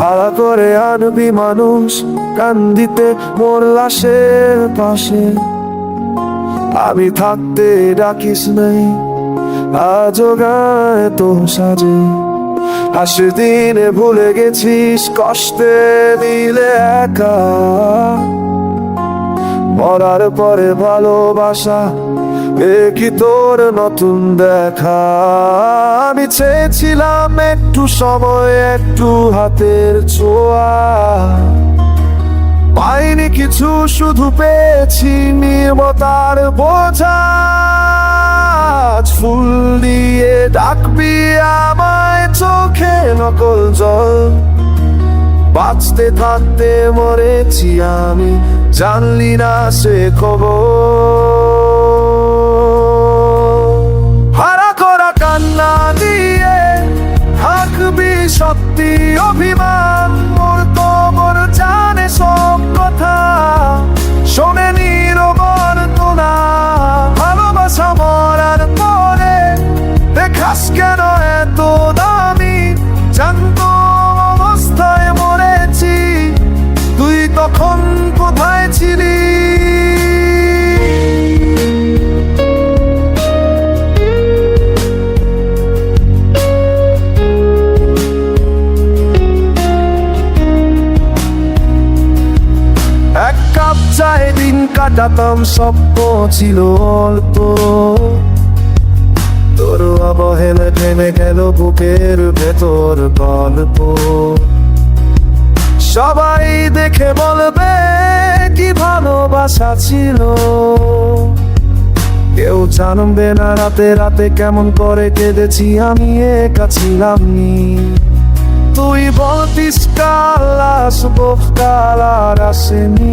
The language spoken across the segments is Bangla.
ভাড়া করে আনবি মানুষ, কান্দিতে মোর লাশের পাশে। আমি থাকতে ডাকিস নাই, আজও গায়ে তো সাজে। হাসি দিনে ভুলে গেছিস, কষ্টে দিলে একা। মরার পরে ভালোবাসা এ কি তোর নতুন দেখা। আমি চেয়েছিলাম একটু সময়, একটু হাতের ছোঁয়া। পাইনি কিছু, শুধু পেয়েছি নির্মতার বোঝা। ফুল দিয়ে ডাকবি আমায়, চোখে নকল জল। বাঁচতে থাকতে মরেছি আমি, জানলি না সে খবর। কাটাতাম স্বপ্ন ছিল অল্প। তোর অবহেলে থেমে গেল বুকের ভেতর গল্প। সবাই দেখে বলবে, কি ভালোবাসা ছিল? কেউ জানবে না রাতে রাতে কেমন করে কেঁদেছি আমি, একা ছিলাম তুই বলতিস কাল আসব, কাল আর আসেনি।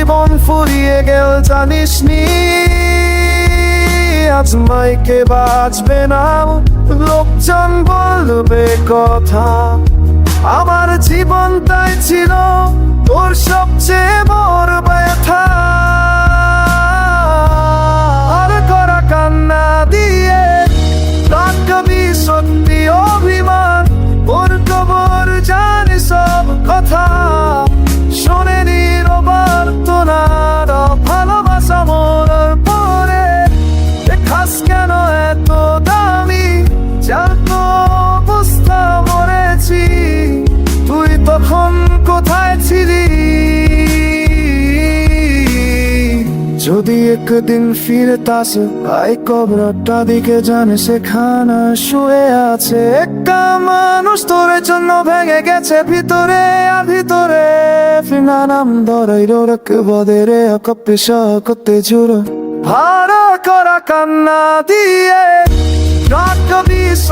জীবন ফুরিয়ে গেল জানিস নি আজ মাইকে বাজবে না। লোকজন বলবে কথা। যদি একদিন ফিরে তাস, আই কবরটা দিকে জানে সেখানে শুয়ে আছে একটা মানুষ। তোর জন্য ভেঙে গেছে ভিতরে আর ভিতরে। ফিনা নাম ধরাই রোরক বদে রে কপে করতে জুড়ো ভাড়া করা কান্না দিয়ে রাখবি সত্যি